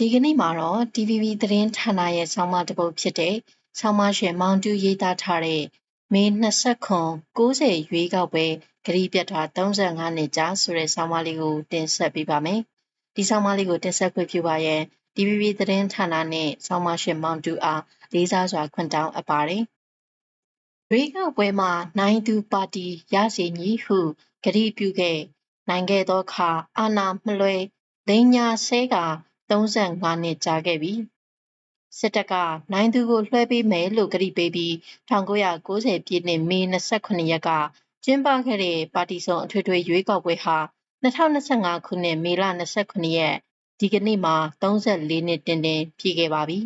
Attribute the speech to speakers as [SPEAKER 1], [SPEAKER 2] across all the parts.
[SPEAKER 1] ဒီကနေ့မှာတော့ DVB သတင်းဌာနရဲ့ဆောင်းပါးတစ်ပုဒ်ဖြစ်တဲ့ဆောင်းပါးရှင်မောင်တူရေးသားထားတဲ့မေ29 90ရွေးကောက်ပွဲဂရီးပြတ်တာ35နှစ်ကြာဆိုတဲ့ဆောင်းပါးလေးကိုတင်ဆက်ပေးပါမယ်။ဒီဆောင်းပါးလေးကိုတင်ဆက်ခွင့်ပြုပါရန် DVB သတင်းဌာနနဲ့ဆောင်းပါးရှင်မောင်တူအားလေးစားစွာခွင့်တောင်းအပ်ပါတယ်။ရွေးကောက်ပွဲမှာနိုင်သူပါတီရစီမည်ဟုဂရီးပြုခဲ့နိုင်ခဲ့သောအခါအာဏာမလွဲလိန်ညာဆဲက 35နှစ်ကြာခဲ့ပြီစစ်တပ်ကနိုင်သူကိုလွှဲပေးမယ်လို့ကတိပေးပြီး1990ပြည့်နှစ်မေ28ရက်ကကျင်းပခဲ့တဲ့ပါတီစုံအထွေထွေရွေးကောက်ပွဲဟာ2025ခုနှစ်မေလ29ရက်ဒီကနေ့မှာ34နှစ်တင်တင်ပြည့်ခဲ့ပါပြီ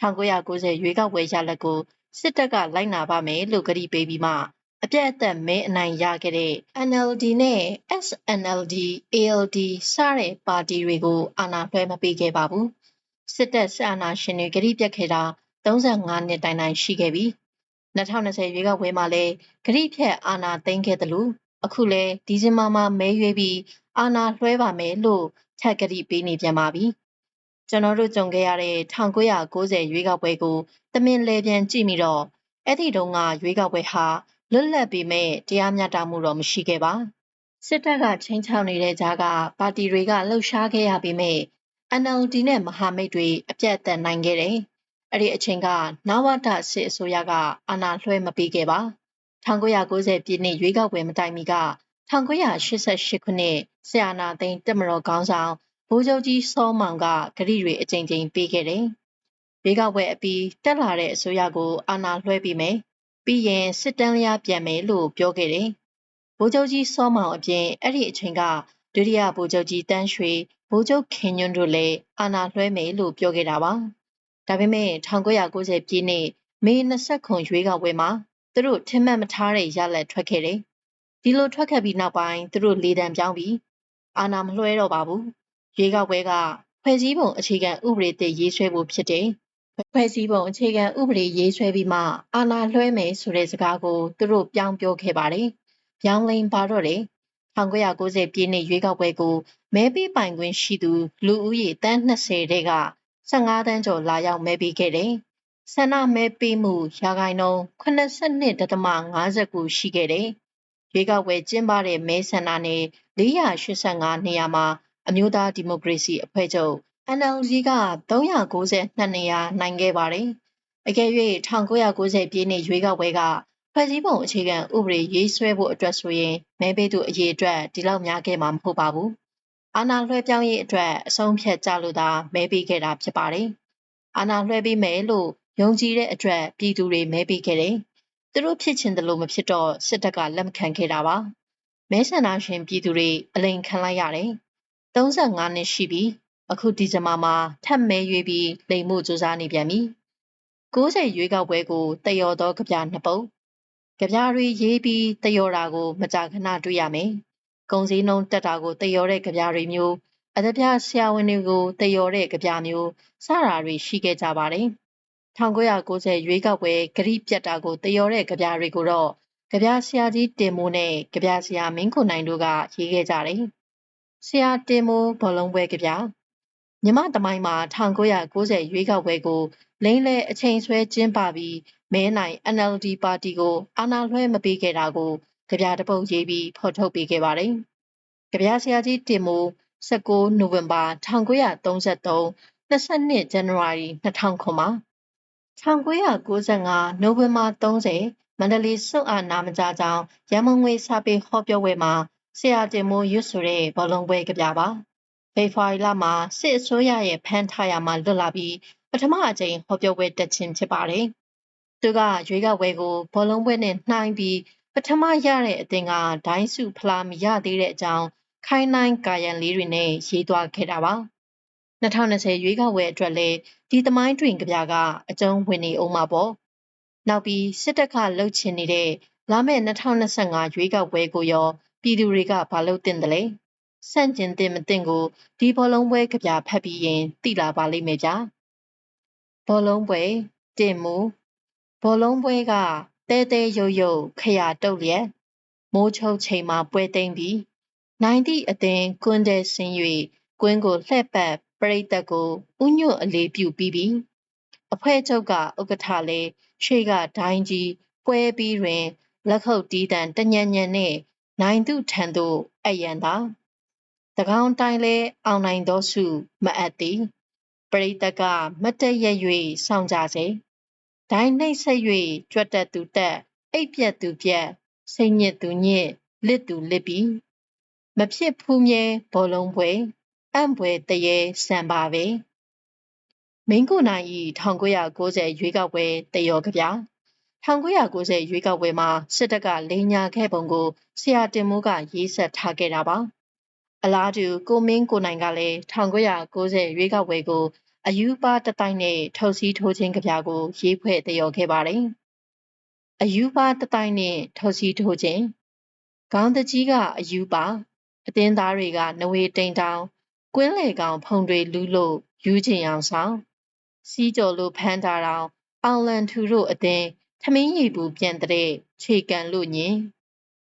[SPEAKER 1] 1990ရွေးကောက်ပွဲရလဒ်ကိုစစ်တပ်ကလိုက်နာပါမယ်လို့ကတိပေးပြီးမှ အပြည့်အသက်မဲအနိုင်ရခဲ့တဲ့ NLD နဲ့ SNLD, ALD စတဲ့ပါတီတွေကိုအာဏာလွှဲမပေးခဲ့ပါဘူး။စစ်တပ်စစ်အာဏာရှင်တွေဂရိပြတ်ခဲ့တာ35နှစ်တိုင်တိုင်ရှိခဲ့ပြီ။2020ရွေးကောက်ပွဲမှာလည်းဂရိဖြတ်အာဏာသိမ်းခဲ့တယ်လို့အခုလည်းဒီဇင်ဘာမှာမဲရွေးပြီးအာဏာလွှဲပါမယ်လို့ထပ်ဂရိပေးနေပြန်ပါပြီ။ကျွန်တော်တို့ကြုံခဲ့ရတဲ့1990ရွေးကောက်ပွဲကိုတမင်လဲပြန်ကြည့်မိတော့အဲ့ဒီတုန်းကရွေးကောက်ပွဲဟာ လွတ်လပ်ပေမဲ့တရားမျှတမှုတော့မရှိခဲ့ပါစစ်တပ်ကချင်းချောက်နေတဲ့ကြားကပါတီတွေကလှုပ်ရှားခဲ့ရပေမဲ့ NLD နဲ့မဟာမိတ်တွေအပြတ်အသတ်နိုင်ခဲ့တယ်အဲ့ဒီအချိန်ကနဝတစစ်အစိုးရကအာဏာလွှဲမပေးခဲ့ပါ1990ပြည့်နှစ်ရွေးကောက်ပွဲမတိုင်မီက1988ခုနှစ်ဆီယနာသိန်းတက်မတော်ခေါင်းဆောင်ဗိုလ်ချုပ်ကြီးစောမောင်ကဂရိတွေအကြိမ်ကြိမ်ပေးခဲ့တယ်။ရွေးကောက်ပွဲအပြီးတက်လာတဲ့အစိုးရကိုအာဏာလွှဲပြီးမယ် ပြီးရင်စစ်တမ်းလျားပြန်မယ်လို့ပြောခဲ့တယ်။ဗိုလ်ချုပ်ကြီးစောမောင်အပြင်အဲ့ဒီအချိန်ကဒုတိယဗိုလ်ချုပ်ကြီးတန်းရွှေဗိုလ်ချုပ်ခင်ညွန်းတို့လည်းအာဏာလွှဲမယ်လို့ပြောခဲ့တာပါ။ဒါပေမဲ့1990ပြည့်နှစ်မေ29ရွေးကောက်ပွဲမှာသူတို့ထင်မှတ်မထားတဲ့ရလဒ်ထွက်ခဲ့တယ်။ဒီလိုထွက်ခဲ့ပြီးနောက်ပိုင်းသူတို့လေတံပြောင်းပြီးအာဏာမလွှဲတော့ပါဘူး။ရွေးကောက်ပွဲကဖွဲ့စည်းပုံအခြေခံဥပဒေသစ်ရေးဆွဲဖို့ဖြစ်တယ် ဖွဲ့စည်းပုံအခြေခံဥပဒေရေးဆွဲပြီးမှအာဏာလွှဲမယ်ဆိုတဲ့စကားကိုသူတို့ပြောင်းပြောခဲ့ပါတယ်။ပြောင်းလိန်ပါတော့လေ1990ပြည့်နှစ်ရွေးကောက်ပွဲကိုမဲပေးပိုင်ခွင့်ရှိသူလူဦးရေတန်း20တဲက15တန်းကျော်လာရောက်မဲပေးခဲ့တယ်။ဆန္ဒမဲပေးမှုရာခိုင်နှုန်း82.59ရှိခဲ့တယ်။ရွေးကောက်ပွဲကျင်းပတဲ့မဲဆန္ဒနယ်485နေရာမှာအမျိုးသားဒီမိုကရေစီအဖွဲ့ချုပ် NLD က392နေရာနိုင်ခဲ့ပါတယ်။အကယ်၍1990ပြည့်နှစ်ရွေးကောက်ပွဲကဖွဲ့စည်းပုံအခြေခံဥပဒေရေးဆွဲဖို့အတွက်ဆိုရင်မဲပေးသူအရေအတွက်ဒီလောက်များခဲ့မှာမဟုတ်ပါဘူး။အာဏာလွှဲပြောင်းရေးအတွက်အဆုံးဖြတ်ကြလို့သာမဲပေးခဲ့တာဖြစ်ပါတယ်။အာဏာလွှဲပေးမယ်လို့ယုံကြည်တဲ့အတွက်ပြည်သူတွေမဲပေးခဲ့တယ်။သူတို့ဖြစ်ချင်တယ်လို့မဖြစ်တော့စစ်တပ်ကလက်မခံခဲ့တာပါ။မဲဆန္ဒရှင်ပြည်သူတွေအလိန်ခံလိုက်ရတယ်။35နှစ်ရှိပြီ အခုဒီဇင်ဘာမှာထပ်မဲရွေးပြီးလိမ်မှုစူးစမ်းနေပြန်ပြီ90ရွေးကောက်ပွဲကိုတယော်သောကြပြနှစ်ပုတ်ကြပြတွေရေးပြီးတယော်တာကို မကြာခဏတွေ့ရမယ်ကုံစည်းနှုံးတက်တာကိုတယော်တဲ့ကြပြတွေမျိုးအသပြဆရာဝန်တွေကိုတယော်တဲ့ကြပြမျိုးစတာတွေရှိခဲ့ကြပါတယ်1990ရွေးကောက်ပွဲဂရိပြတ်တာကိုတယော်တဲ့ကြပြတွေကိုတော့ကြပြဆရာကြီးတင်မိုးနဲ့ကြပြဆရာမင်းခွန်နိုင်တို့ကရေးခဲ့ကြတယ်ဆရာတင်မိုးဘောလုံးပွဲကြပြ မြမတမိုင်းမှာ1990ရွေးကောက်ပွဲကိုလိမ့်လဲအချိန်ဆွဲကျင်းပပြီးမဲနိုင် NLD ပါတီကိုအာဏာလွှဲမပေးခဲ့တာကိုကြပြတပုတ်ရေးပြီးဖော်ထုတ်ပေးခဲ့ပါတယ်။ကြပြဆရာကြီးတင်မိုး19နိုဝင်ဘာ1933 22ဇန်နဝါရီ2000မှာ1995နိုဝင်ဘာ30မန္တလေးစုပ်အာနာမကြကြောင်းရမုံငွေစာပေဟောပြောပွဲမှာဆရာတင်မိုးရွတ်ဆိုတဲ့ဘောလုံးပွဲကြပြပါ။ ဖေဖော်ဝါရီလမှာစစ်အစိုးရရဲ့ဖမ်းထားရမှာလွတ်လာပြီးပထမအကြိမ်ဟောပြောပွဲတက်ခြင်းဖြစ်ပါတယ်။သူကရွေးကောက်ပွဲကိုဘောလုံးပွဲနဲ့နှိုင်းပြီးပထမရတဲ့အသင်ကဒိုင်းစုဖလားမရသေးတဲ့အကြောင်းခိုင်းနိုင်ကာယံလေးတွေနဲ့ရေးသွားခဲ့တာပါ။2020ရွေးကောက်ပွဲအတွက်လည်းဒီသမိုင်းတွင်ကြပြကအကျုံးဝင်နေအောင်မှာပေါ့။နောက်ပြီးစစ်တပ်ကလှုပ်ချင်နေတဲ့လာမယ့်2025ရွေးကောက်ပွဲကိုရောပြည်သူတွေကဘာလို့တင်တယ်လဲ။ ဆန့်ကျင်တဲ့မတင်ကိုဒီဘောလုံးပွဲကြပြဖတ်ပြီးရင်သိလာပါလိမ့်မယ်ဗျာဘောလုံးပွဲတင်မူဘောလုံးပွဲကတဲတဲရုပ်ရုပ်ခရတုတ်လျက်မိုးချုပ်ချိန်မှာပွဲသိမ့်ပြီးနိုင်သည့်အသင်ကွန်းတဲ့ဆင်း၍ကွင်းကိုလှဲ့ပတ်ပပရိသတ်ကိုဥညွတ်အလေးပြုပြီးပြီအဖွဲ့ချုပ်ကဥက္ကဋ္ဌလည်းရှေ့ကဒိုင်းကြီးပွဲပြီးတွင်လက်ခုပ်တီးတံတညံညံနဲ့နိုင်သူထံသို့အယံသာတကော င်တိုင်းလဲအောင်နိုင်သောစုမအပ်သည်ပရိသတ်ကမတ်တရက်၍စောင့်ကြစေဒိုင်းနှိမ့်ဆက်၍ကြွက်တက်သူတက်အိပ်ပြက်သူပြက်စိတ်ညစ်သူညစ်လစ်သူလစ်ပြီးမဖြစ်ဖူးမြဲဘောလုံးပွဲအံ့ပွဲတရေစံပါပဲမင်းကိုနိုင်ဤ1990ရွေးကောက်ပွဲတရောကဗျာ1990ရွေးကောက်ပွဲမှာစစ်တပ်ကလိန်ညာခဲ့ပုံကိုဆရာတင်မိုးကရေးဆက်ထားခဲ့တာပါ အလားတူကိုမင်းကိုနိုင်ကလည်း1990ရွေးကောက်ပွဲကိုအယူပါတတိုင်းနဲ့ထုတ်စည်းထိုးခြင်းကြပြကိုရေးဖွဲ့တရောခဲ့ပါတယ်အယူပါတတိုင်းနဲ့ထုတ်စည်းထိုးခြင်းခေါင်းတကြီးကအယူပါအတင်းသားတွေကနဝေတိန်တောင်ကွင်းလေကောင်ဖုံတွေလူးလို့ယူချင်အောင်ဆောင်စီးကြော်လို့ဖမ်းတာတောင်အောင်လန်ထူတို့အတင်းထမင်းရီပူပြန်တဲ့ခြေကန်လို့ညင်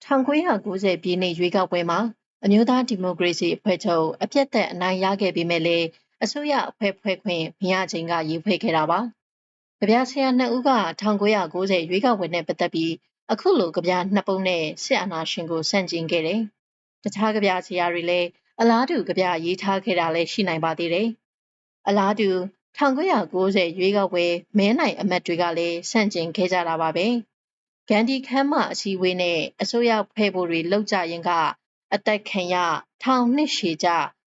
[SPEAKER 1] 1990ပြည်နှစ်ရွေးကောက်ပွဲမှာ အမျိုးသားဒီမိုကရေစီအဖွဲ့ချုပ်အပြတ်သက်အနိုင်ရခဲ့ပေမဲ့လည်းအစိုးရအဖွဲ့ဖွဲ့ခွင့်မရခြင်းကရေးဖွဲ့ခဲ့တာပါ။ကြပြဆရာနှစ်ဦးက1990ရွေးကောက်ပွဲနဲ့ပတ်သက်ပြီးအခုလိုကြပြနှစ်ပုံနဲ့စစ်အာဏာရှင်ကိုဆန့်ကျင်ခဲ့တယ်။တခြားကြပြဆရာတွေလည်းအလားတူကြပြရေးထားခဲ့တာလည်းရှိနိုင်ပါသေးတယ်။အလားတူ1990ရွေးကောက်ပွဲမဲနိုင်အမတ်တွေကလည်းဆန့်ကျင်ခဲ့ကြတာပါပဲ။ဂန္ဒီခမ်းမအစည်းအဝေးနဲ့အစိုးရဖွဲ့ဖို့တွေလောက်ကြရင်က အသက်ခံရထောင်နှစ်ရှည်ကြ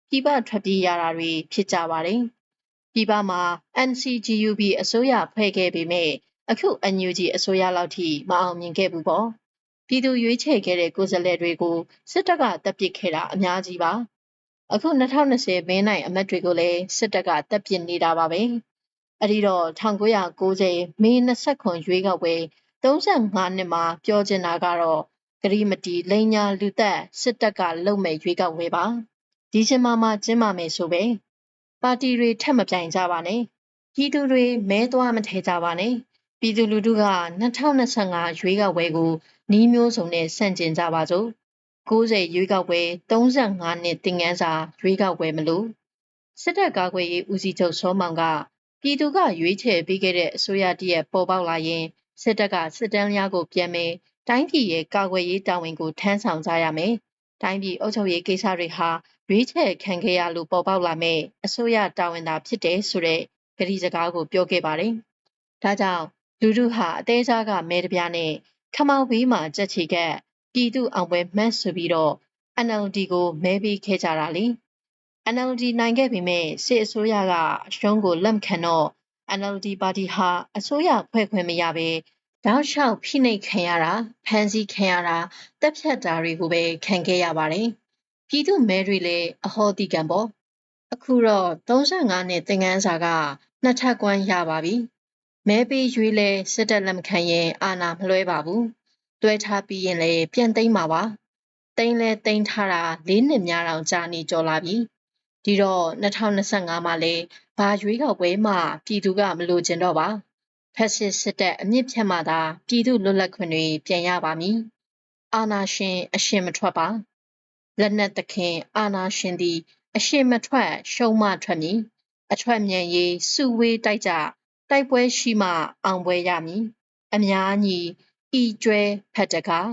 [SPEAKER 1] ပြည်ပထွက်ပြေးရတာတွေဖြစ်ကြပါတယ်။ပြည်ပမှာ NCGUB အစိုးရဖွဲ့ခဲ့ပေမဲ့အခု NUG အစိုးရလောက်ထိမအောင်မြင်ခဲ့ဘူးပေါ့။ပြည်သူရွေးချယ်ခဲ့တဲ့ကိုယ်စားလှယ်တွေကိုစစ်တပ်ကတပ်ပစ်ခဲ့တာအများကြီးပါ။အခု2020မင်းနိုင်အမတ်တွေကိုလည်းစစ်တပ်ကတပ်ပစ်နေတာပါပဲ။အဲဒီတော့1990မေ29ရွေးကောက်ပွဲ35နှစ်မှာပြောချင်တာကတော့ ဂရီမတီလိန်ညာလူသက်စစ်တပ်ကလုံမဲ့ရွေးကောက်ပွဲပါဒီချင်မာမှာကျင်းမာမယ်ဆိုပဲပါတီတွေထက်မပြိုင်ကြပါနဲ့ပြည်သူတွေမဲသွားမထဲကြပါနဲ့ပြည်သူလူထုက2025ရွေးကောက်ပွဲကိုနှီးမျိုးစုံနဲ့ဆန့်ကျင်ကြပါစို့90ရွေးကောက်ပွဲ35နှစ်တင်ငန်းစာရွေးကောက်ပွဲမလို့စစ်တပ်ကာကွယ်ရေးဦးစီးချုပ်စောမောင်ကပြည်သူကရွေးချယ်ပေးခဲ့တဲ့အစိုးရတည်းရဲ့ပေါ်ပေါက်လာရင်စစ်တပ်ကစစ်တမ်းများကိုပြန်မယ် တိုင်းပြည်ရဲ့ကာကွယ်ရေးတာဝန်ကိုထမ်းဆောင်ကြရမယ်။တိုင်းပြည်အုပ်ချုပ်ရေးကိစ္စတွေဟာရွေးချယ်ခံခဲ့ရလို့ပေါ်ပေါက်လာမဲ့အစိုးရတာဝန်သာဖြစ်တယ်ဆိုတဲ့ကတိစကားကိုပြောခဲ့ပါတယ်။ဒါကြောင့်လူထုဟာအသေးစားကမဲတပြားနဲ့ခမောက်ဘေးမှာကြက်ချီကက်ပြည်သူအောင်ပွဲမှတ်ဆိုပြီးတော့ NLD ကိုမဲပေးခဲ့ကြတာလေ။ NLD နိုင်ခဲ့ပေမဲ့စစ်အစိုးရကအရှုံးကိုလက်ခံတော့ NLD ပါတီဟာအစိုးရဖွဲ့ခွင့်မရဘဲ တောက်လျှောက်ဖိနှိပ်ခံရတာဖမ်းဆီးခံရတာတပ်ဖြတ်တာတွေကိုပဲခံခဲ့ရပါတယ်။ပြည်သူမဲတွေလည်းအဟောတိကံပေါ့။အခုတော့35နှစ်သင်ခန်းစာကနှစ်ထပ်ကွမ်းရပါပြီ။မဲပေးရွေးလဲစစ်တပ်လက်မခံရင်အာဏာမလွှဲပါဘူး။တွဲထားပြီးရင်လည်းပြန်သိမ်းပါပါ။သိမ်းလဲသိမ်းထားတာ၄နှစ်များတောင်ကြာနေကြော်လာပြီ။ဒီတော့2025မှာလဲဘာရွေးကောက်ပွဲမှပြည်သူကမလိုချင်တော့ပါ ဖက်စစ်စစ်တပ်အမြင့်ဖြတ်မှသာပြည်သူလွတ်လပ်ခွင့်တွေပြန်ရပါမည်အာနာရှင်အရှင်မထွက်ပါလက်နက်သခင်အာနာရှင်သည် အရှင်မထွက်ရှုံးမထွက်မည်အထွက်မြန်ရေးစုဝေးတိုက်ကြတိုက်ပွဲရှိမှအောင်ပွဲရမည်အများကြီးဤကျွဲဖတ်တကား